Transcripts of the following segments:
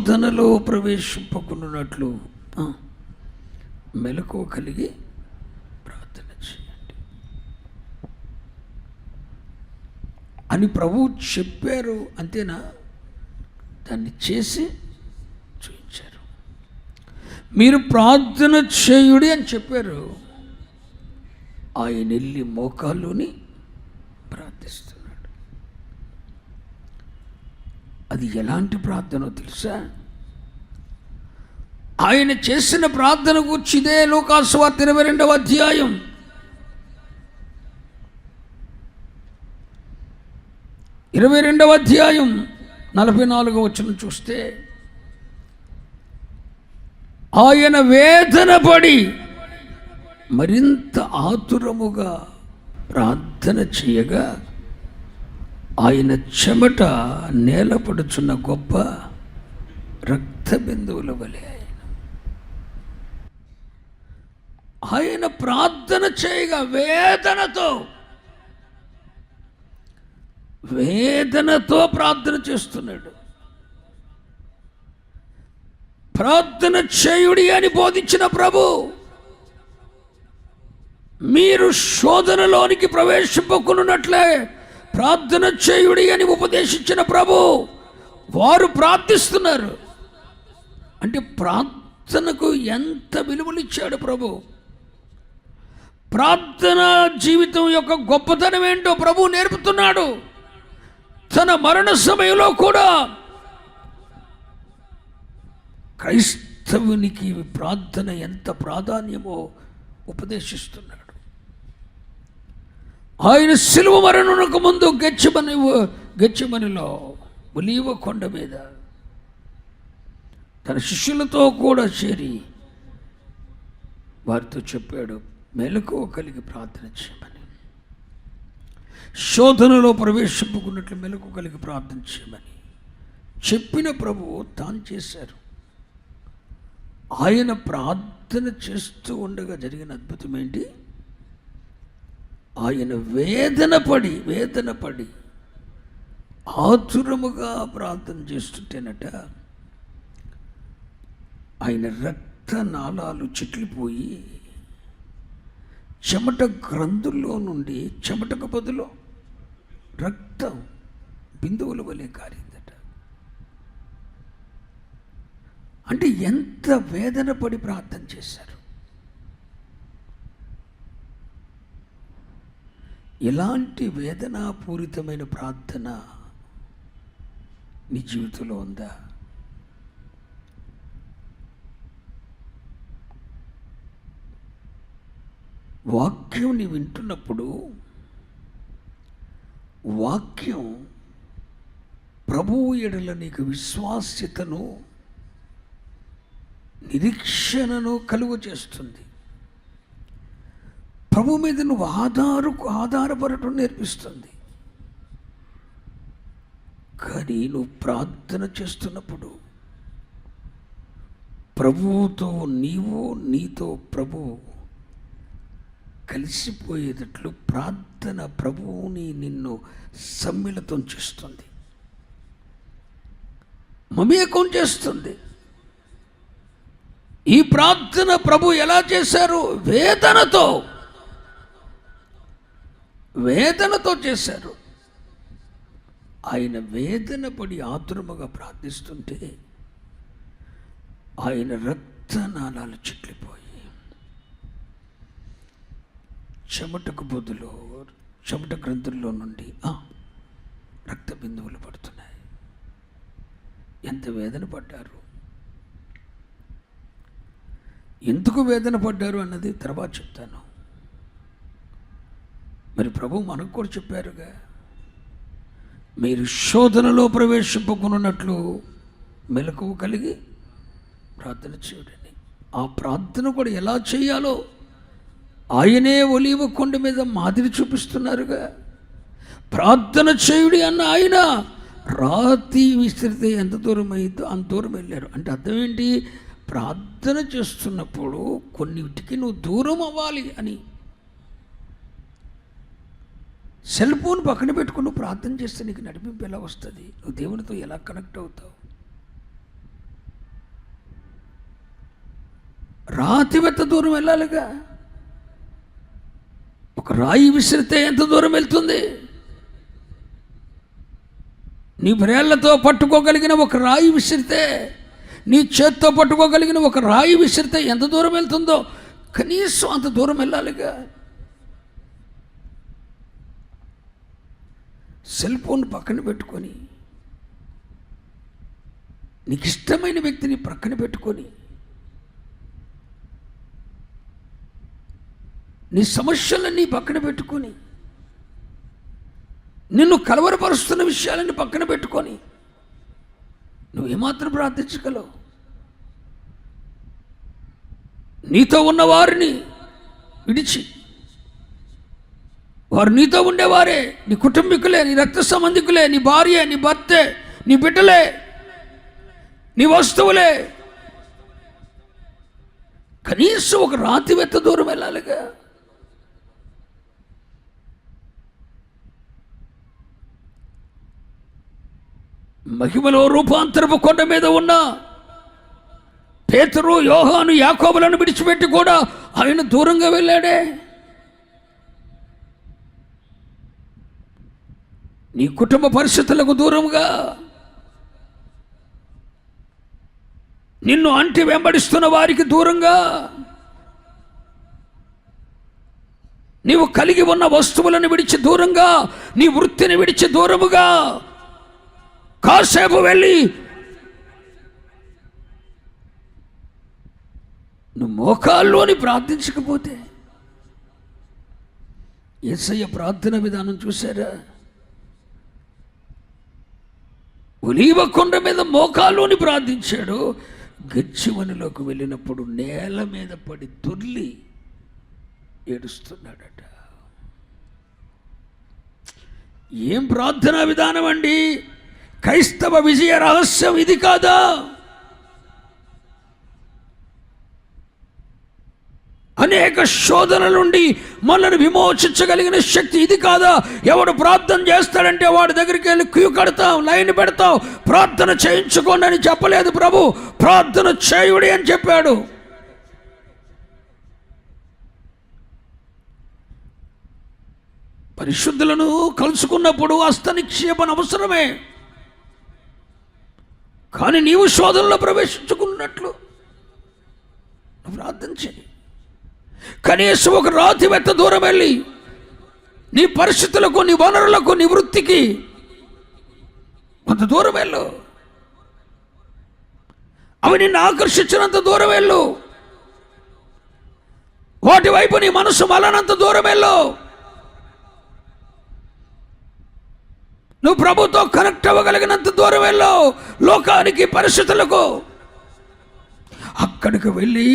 శోధనలో ప్రవేశింపకున్నట్లు మెలకువ కలిగి ప్రార్థన చేయండి. అని ప్రభు చెప్పారు అంతేనా? దాన్ని చేసి చూపించారు మీరు ప్రార్థన చేయుడి అని చెప్పారు. ఆయన వెళ్ళి మోకాల్లోని ప్రార్థిస్తున్నాడు. అది ఎలాంటి ప్రార్థనో తెలుసా? ఆయన చేసిన ప్రార్థన గురించి ఇదే లోకాసువార్త ఇరవై రెండవ అధ్యాయం. ఇరవై రెండవ అధ్యాయం నలభై నాలుగవ వచ్చిన చూస్తే ఆయన వేదన పడి మరింత ఆతురముగా ప్రార్థన చేయగా ఆయన చెమట నేలపడుచున్న గొప్ప రక్త బిందువుల వలె ఆయన ప్రార్థన చేయగా వేదనతో వేదనతో ప్రార్థన చేస్తున్నాడు. ప్రార్థన చేయుడి అని బోధించిన ప్రభు మీరు శోధనలోనికి ప్రవేశింపకున్నట్లే ప్రార్థన చేయుడి అని ఉపదేశించిన ప్రభు వారు ప్రార్థిస్తున్నారు. అంటే ప్రార్థనకు ఎంత విలువలిచ్చాడు ప్రభు? ప్రార్థన జీవితం యొక్క గొప్పతనం ఏంటో ప్రభు నేర్పుతున్నాడు. తన మరణ సమయంలో కూడా క్రైస్తవునికి ప్రార్థన ఎంత ప్రాధాన్యమో ఉపదేశిస్తున్నాడు. ఆయన సిలువ మరణకు ముందు గెచ్చమని గెచ్చమనిలో ఒలీవ కొండ మీద తన శిష్యులతో కూడా చేరి వారితో చెప్పాడు మెలకువ కలిగి ప్రార్థన చేయమని. శోధనలో ప్రవేశింపుకున్నట్లు మెలకు కలిగి ప్రార్థన చేయమని. చెప్పిన ప్రభువు తాను చేశారు. ఆయన ప్రార్థన చేస్తూ ఉండగా జరిగిన అద్భుతం ఏంటి? ఆయన వేదన పడి వేదన పడి ఆతురముగా ప్రార్థన చేస్తుంటేనట ఆయన రక్త నాళాలు చిట్లిపోయి చెమట గ్రంథుల్లో నుండి చెమటకు బదులు రక్తం బిందువుల వలె కారిందట. అంటే ఎంత వేదన పడి ప్రార్థన చేశారు? ఎలాంటి వేదనాపూరితమైన ప్రార్థన నీ జీవితంలో ఉందా? వాక్యం నీ వింటున్నప్పుడు వాక్యం ప్రభువు ఎడల నీకు విశ్వాస్యతను నిరీక్షణను కలుగు చేస్తుంది ప్రభు మీద నువ్వు ఆధారు ఆధారపడటం నేర్పిస్తుంది. కానీ నువ్వు ప్రార్థన చేస్తున్నప్పుడు ప్రభువుతో నీవు నీతో ప్రభువు కలిసిపోయేటట్లు ప్రార్థన ప్రభువుని నిన్ను సమ్మిళితం చేస్తుంది. మమేకం చేస్తుంది. ఈ ప్రార్థన ప్రభు ఎలా చేశారు? వేదనతో. వేదనతో చేశారు. ఆయన వేదన పడి ఆతురముగా ప్రార్థిస్తుంటే ఆయన రక్తనాళాలు చిట్లిపోయి చెమటకు బొద్దులో చెమట గ్రంథుల్లో నుండి రక్త బిందువులు పడుతున్నాయి. ఎంత వేదన పడ్డారు? ఎందుకు వేదన పడ్డారు అన్నది తర్వాత చెప్తాను. మరి ప్రభు మనకు కూడా చెప్పారుగా మీరు శోధనలో ప్రవేశింపకున్నట్లు మెలకువ కలిగి ప్రార్థన చేయడని ఆ ప్రార్థన కూడా ఎలా చేయాలో ఆయనే ఒలివ కొండ మీద మాదిరి చూపిస్తున్నారుగా. ప్రార్థన చేయుడి అన్న ఆయన రాతి విసిరితే ఎంత దూరం అయిందో అంత దూరం వెళ్ళారు. అంటే అర్థం ఏంటి? ప్రార్థన చేస్తున్నప్పుడు కొన్నిటికి నువ్వు దూరం అవ్వాలి అని. సెల్ ఫోన్ పక్కన పెట్టుకుని ప్రార్థన చేస్తే నీకు నడిపింపు ఎలా వస్తుంది? నువ్వు దేవునితో ఎలా కనెక్ట్ అవుతావు? రాతి వెత్త దూరం వెళ్ళాలిగా? ఒక రాయి విసిరితే ఎంత దూరం వెళ్తుంది? నీ బ్రేళ్ళతో పట్టుకోగలిగిన ఒక రాయి విసిరితే నీ చేత్తో పట్టుకోగలిగిన ఒక రాయి విసిరితే ఎంత దూరం వెళ్తుందో? కనీసం అంత దూరం వెళ్ళాలిగా. సెల్ ఫోన్ పక్కన పెట్టుకొని నీకు ఇష్టమైన వ్యక్తిని పక్కన పెట్టుకొని నీ సమస్యలన్నీ పక్కన పెట్టుకొని నిన్ను కలవరపరుస్తున్న విషయాలని పక్కన పెట్టుకొని నువ్వు ఏమాత్రం ప్రార్థించగలవు? నీతో ఉన్న వారిని విడిచి వారు నీతో ఉండేవారే నీ కుటుంబీకులే నీ రక్త సంబంధికులే నీ భార్య నీ భర్తే నీ బిడ్డలే నీ వస్తువులే. కనీసం ఒక రాతివెత్త దూరం వెళ్ళాలిగా. మహిమలో రూపాంతరపు కొండ మీద ఉన్న పేతురు యోహాను యాకోబులను విడిచిపెట్టి కూడా ఆయన దూరంగా వెళ్ళాడే. నీ కుటుంబ పరిస్థితులకు దూరంగా నిన్ను అంటి వెంబడిస్తున్న వారికి దూరంగా నీవు కలిగి ఉన్న వస్తువులను విడిచి దూరంగా నీ వృత్తిని విడిచి దూరముగా కాసేపు వెళ్ళి నువ్వు మోకాల్లోని ప్రార్థించకపోతే ఎస్ఐ ప్రార్థన విధానం చూసారా ఒలీవ కొండ మీద మోకాల్లోని ప్రార్థించాడు. గచ్చివనిలోకి వెళ్ళినప్పుడు నేల మీద పడి దొర్లి ఏడుస్తున్నాడట. ఏం ప్రార్థనా విధానం అండి? క్రైస్తవ విజయ రహస్యం ఇది కాదా? అనేక శోధన నుండి మనల్ని విమోచించగలిగిన శక్తి ఇది కాదా? ఎవడు ప్రార్థన చేస్తాడంటే వాడి దగ్గరికి వెళ్ళి క్యూ కడతాం లైన్ పెడతాం ప్రార్థన చేయించుకోండి అని చెప్పలేదు ప్రభు. ప్రార్థన చేయుడి అని చెప్పాడు. పరిశుద్ధులను కలుసుకున్నప్పుడు హస్త నిక్షేపణ అవసరమే. కానీ నీవు శోధనలో ప్రవేశించుకున్నట్లు ప్రార్థన చేయి. కనీసం ఒక రాతి వెత్త దూరం వెళ్ళి నీ పరిస్థితులకు నీ వనరులకు నీ వృత్తికి కొంత దూరం వెళ్ళు. అవి నిన్ను ఆకర్షించినంత దూరం వెళ్ళు. వాటి వైపు నీ మనసు మలనంత దూరం వెళ్ళు. నువ్వు ప్రభుతో కనెక్ట్ అవ్వగలిగినంత దూరం వెళ్ళావు లోకానికి పరిస్థితులకు అక్కడికి వెళ్ళి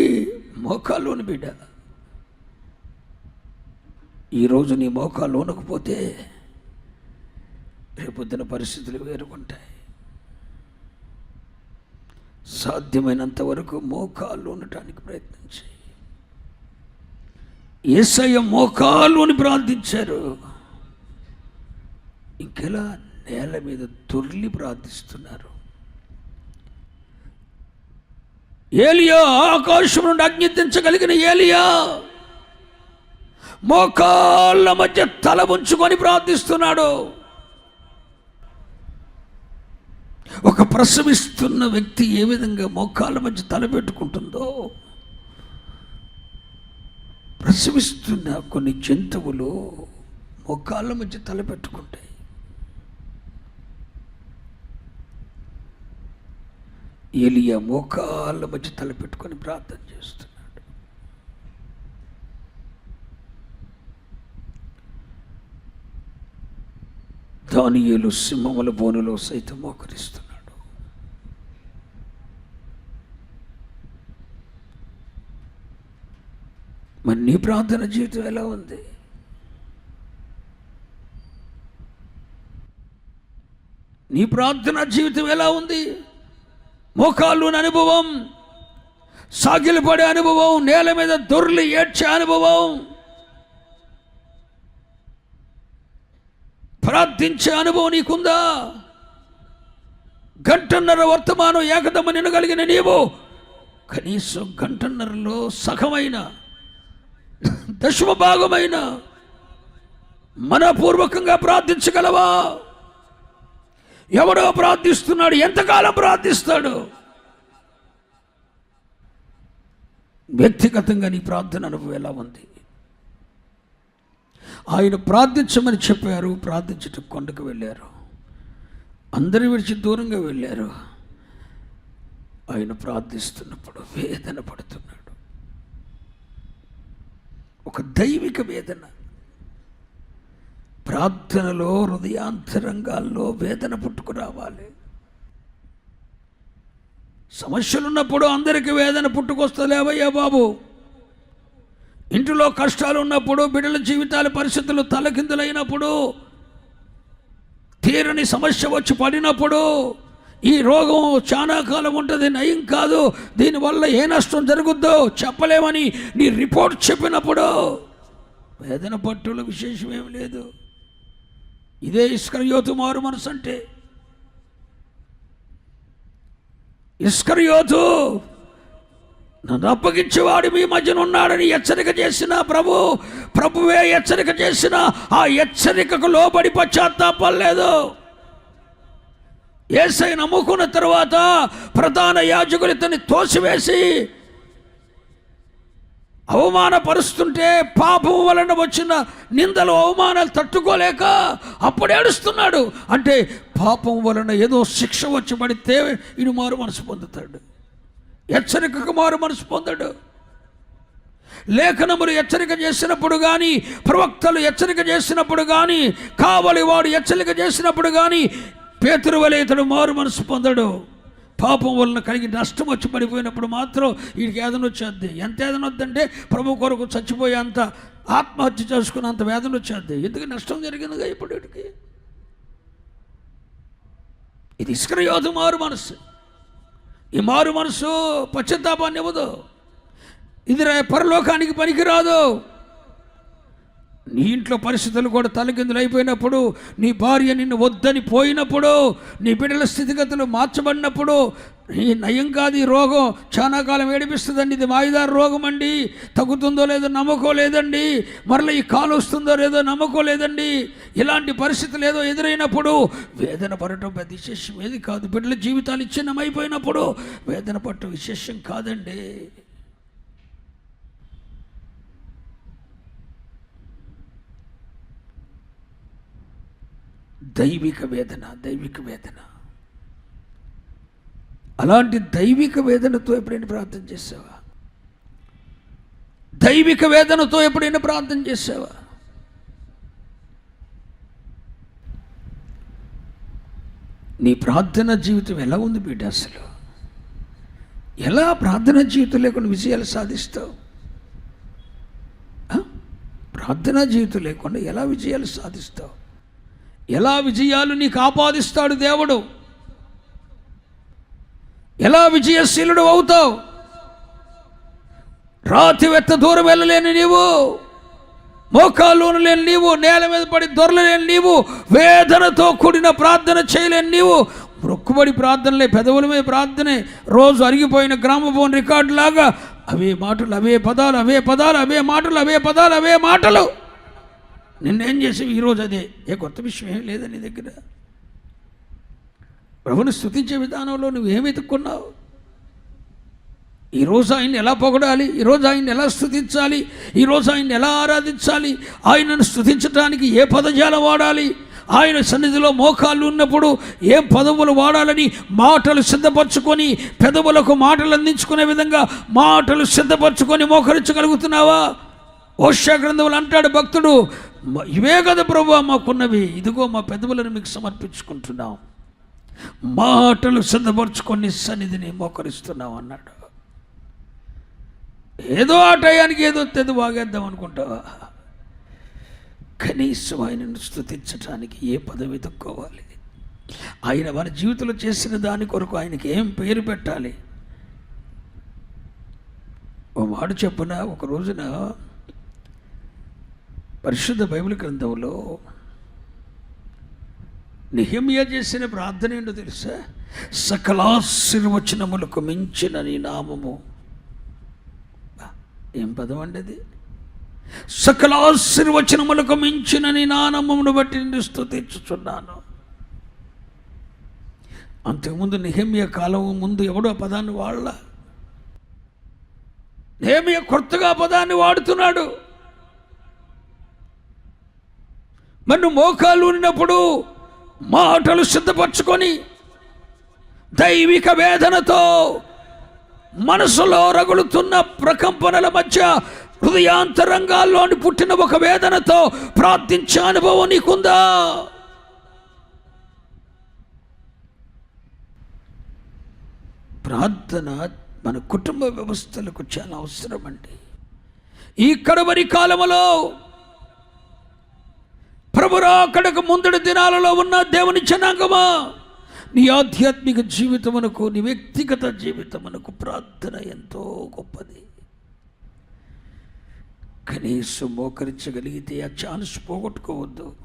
మోకాలోని బిడ్డ. ఈరోజు నీ మోకాలునకపోతే రేపొద్దున పరిస్థితులు వేరుకుంటాయి సాధ్యమైనంత వరకు మోకాలు ఉండటానికి ప్రయత్నించాయి ఏసయ్య మోకాలు అని ప్రార్థించారు. ఇంకెలా నేల మీద దొర్లి ప్రార్థిస్తున్నారు. ఏలియా ఆకాశం నుండి అగ్నితించగలిగిన ఏలియా మోకాళ్ళ మధ్య తల ఉంచుకొని ప్రార్థిస్తున్నాడు. ఒక ప్రసవిస్తున్న వ్యక్తి ఏ విధంగా మోకాళ్ళ మధ్య తల పెట్టుకుంటుందో ప్రసవిస్తున్న కొన్ని జంతువులు మోకాళ్ళ మధ్య తల పెట్టుకుంటాయి. ఎలియ మోకాళ్ళ మధ్య తల పెట్టుకొని ప్రార్థన చేస్తున్నాడు. దానియలు సింహముల బోనులో సైతం మోకరిస్తున్నాడు. మరి నీ ప్రార్థన జీవితం ఎలా ఉంది? నీ ప్రార్థన జీవితం ఎలా ఉంది? మోకాళ్ళుని అనుభవం సాగిలపడే అనుభవం నేల మీద దొర్లి ఏడ్చే అనుభవం ప్రార్థించే అనుభవం నీకుందా? గంటన్నర వర్తమానం ఏకదమ్మ నినగలిగిన నీవు కనీసం గంటన్నరలో సగమైన దశమ భాగమైన మనపూర్వకంగా ప్రార్థించగలవా? ఎవడో ప్రార్థిస్తున్నాడు? ఎంతకాలం ప్రార్థిస్తాడు? వ్యక్తిగతంగా నీ ప్రార్థన అనుభవం ఎలా ఉంది? ఆయన ప్రార్థించమని చెప్పారు ప్రార్థించటం కొండకు వెళ్ళారు. అందరి విడిచి దూరంగా వెళ్ళారు. ఆయన ప్రార్థిస్తున్నప్పుడు వేదన పడుతున్నాడు. ఒక దైవిక వేదన. ప్రార్థనలో హృదయాంతరంగాల్లో వేదన పుట్టుకురావాలి. సమస్యలున్నప్పుడు అందరికీ వేదన పుట్టుకొస్తలేవయ్యా బాబు. ఇంటిలో కష్టాలు ఉన్నప్పుడు బిడ్డల జీవితాల పరిస్థితులు తలకిందులైనప్పుడు తీరని సమస్య వచ్చి పడినప్పుడు ఈ రోగం చాలా కాలం ఉంటుంది నయం కాదు దీనివల్ల ఏ నష్టం జరుగుద్దో చెప్పలేమని నీ రిపోర్ట్ చెప్పినప్పుడు వేదన పట్టుల విశేషం లేదు. ఇదే ఇస్కరయోతు మారు మనసు అంటే ఇస్కరయోతు నన్ను అప్పగించేవాడు మీ మధ్యన ఉన్నాడని హెచ్చరిక చేసిన ప్రభు ప్రభువే హెచ్చరిక చేసిన ఆ హెచ్చరికకు లోబడి పశ్చాత్తాపలేదు ఏసై నమ్ముకున్న తర్వాత ప్రధాన యాజకులు ఇతన్ని తోసివేసి అవమానపరుస్తుంటే పాపం వలన వచ్చిన నిందలు అవమానాలు తట్టుకోలేక అప్పుడు ఏడుస్తున్నాడు. అంటే పాపం వలన ఏదో శిక్ష వచ్చి పడితే ఇడు మారు మనసు పొందుతాడు. హెచ్చరికకు మారు మనసు పొందడు. లేఖనములు హెచ్చరిక చేసినప్పుడు కానీ ప్రవక్తలు హెచ్చరిక చేసినప్పుడు కానీ కావలి వాడు హెచ్చరిక చేసినప్పుడు కానీ పేతురు వలె ఇతడు మారు మనసు పొందడు. పాపం వలన కలిగి నష్టం వచ్చి పడిపోయినప్పుడు మాత్రం వీడికి ఏదన వచ్చేది. ఎంత ఏదన వద్దంటే ప్రభు కొరకు చచ్చిపోయే అంత ఆత్మహత్య చేసుకున్నంత వేదన వచ్చేది. ఎందుకు నష్టం జరిగిందిగా ఇప్పుడు వీడికి? ఇది ఇస్క్రయోధు మారు మనసు. ఈ మారు మనసు పశ్చాత్తాపాన్ని ఇవ్వదు. ఇది పరలోకానికి పనికిరాదు. నీ ఇంట్లో పరిస్థితులు కూడా తలకిందులు అయిపోయినప్పుడు నీ భార్య నిన్ను వద్దని పోయినప్పుడు నీ బిడ్డల స్థితిగతులు మార్చబడినప్పుడు ఈ నయం కాదు ఈ రోగం చాలా కాలం ఏడిపిస్తుందండి. ఇది మాయిదారు రోగం అండి. తగ్గుతుందో లేదో నమ్ముకోలేదండి మరల మరలా ఈ కాలు వస్తుందో లేదో నమ్ముకోలేదండి ఇలాంటి పరిస్థితులు ఏదో ఎదురైనప్పుడు వేదన పడటం పెద్ద విశేషం ఏది కాదు. బిడ్డల జీవితాలు ఇచ్చిన్నమైపోయినప్పుడు వేదన పడటం విశేషం కాదండి. దైవిక వేదన దైవిక వేదన. అలాంటి దైవిక వేదనతో ఎప్పుడైనా ప్రార్థన చేసావా? దైవిక వేదనతో ఎప్పుడైనా ప్రార్థన చేసావా? నీ ప్రార్థన జీవితం ఎలా ఉంది బిడ్డ అసలు? ఎలా ప్రార్థన జీవితం లేకుండా విజయాలు సాధిస్తావు? ప్రార్థన ప్రార్థనా జీవితం లేకుండా ఎలా విజయాలు సాధిస్తావు? ఎలా విజయాలు నీకు ఆపాదిస్తాడు దేవుడు? ఎలా విజయశీలుడు అవుతావు? రాతి వెత్త దూరం వెళ్ళలేని నీవు మోకాల్లోను లేని నీవు నేల మీద పడి దొరలలేని నీవు వేదనతో కూడిన ప్రార్థన చేయలేని నీవు మొక్కుబడి ప్రార్థనలే పెదవుల మీద ప్రార్థనే రోజు అరిగిపోయిన గ్రామఫోన్ రికార్డు లాగా అవే మాటలు అవే పదాలు అవే పదాలు అవే మాటలు అవే పదాలు అవే మాటలు. నిన్నేం చేసావు? ఈరోజు అదే. ఏ కొత్త విషయం ఏం లేదా నీ దగ్గర? ప్రభుని స్థుతించే విధానంలో నువ్వు ఏమి ఎత్తుక్కున్నావు ఈరోజు ఆయన్ని ఎలా పొగడాలి? ఈరోజు ఆయన్ని ఎలా స్థుతించాలి ఈరోజు ఆయన్ని ఎలా ఆరాధించాలి? ఆయనను స్థుతించడానికి ఏ పదజాలం వాడాలి? ఆయన సన్నిధిలో మోకాళ్ళు ఉన్నప్పుడు ఏ పదవులు వాడాలని మాటలు సిద్ధపరచుకొని పెదవులకు మాటలు అందించుకునే విధంగా మాటలు సిద్ధపరచుకొని మోకరించగలుగుతున్నావా? ఓషా గ్రంథములు అంటాడు భక్తుడు ఇవే కదా ప్రభు మాకున్నవి. ఇదిగో మా పెదవులను మీకు సమర్పించుకుంటున్నాం. మాటలు సిద్ధపరచుకొని సన్నిధిని మోకరిస్తున్నాం అన్నాడు. ఏదో ఆ టయానికి ఏదో తెదు వాగేద్దాం అనుకుంటావా? కనీసం ఆయనను స్థుతించడానికి ఏ పదవి తక్కువాలి ఆయన మన జీవితంలో చేసిన దాని కొరకు ఆయనకి ఏం పేరు పెట్టాలి? ఓ మాట చెప్పున? ఒక రోజున పరిశుద్ధ బైబిల్ గ్రంథంలో నిహమ్య చేసిన ప్రార్థన ఏంటో తెలుసా? సకలాశీర్వచనములకు మించిన నీ నామము. ఏం పదం అండి అది? సకలాశీర్వచనములకు మించిన నీ నానమ్మమును బట్టి నిన్ను స్తుతించుచున్నాను అంతకుముందు నిహమ్య కాలం ముందు ఎవడో పదాన్ని వాళ్ళ నిహమ్య కొత్తగా పదాన్ని వాడుతున్నాడు. మరి మోకాలు ఉన్నప్పుడు మాటలు సిద్ధపరచుకొని దైవిక వేదనతో మనసులో రగులుతున్న ప్రకంపనల మధ్య హృదయాంతరంగాల్లోని పుట్టిన ఒక వేదనతో ప్రార్థించే అనుభవం నీకుందా? ప్రార్థన మన కుటుంబ వ్యవస్థలకు చాలా అవసరం అండి ఈ కడవరి ప్రభురా ప్రభురాకడకు ముందడి దినాలలో ఉన్న దేవుని జనాంగమా? నీ ఆధ్యాత్మిక జీవితమునకు నీ వ్యక్తిగత జీవితమునకు ప్రార్థన ఎంతో గొప్పది. కనీసం మోకరించగలిగితే ఆ ఛాన్స్ పోగొట్టుకోవద్దు.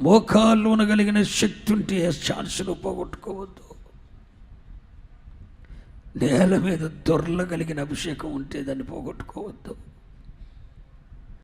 మోకాల్లో కలిగిన శక్తి ఉంటే ఆ ఛాన్స్ను పోగొట్టుకోవద్దు. నేల మీద దొరలగలిగిన అభిషేకం ఉంటే దాన్ని పోగొట్టుకోవద్దు.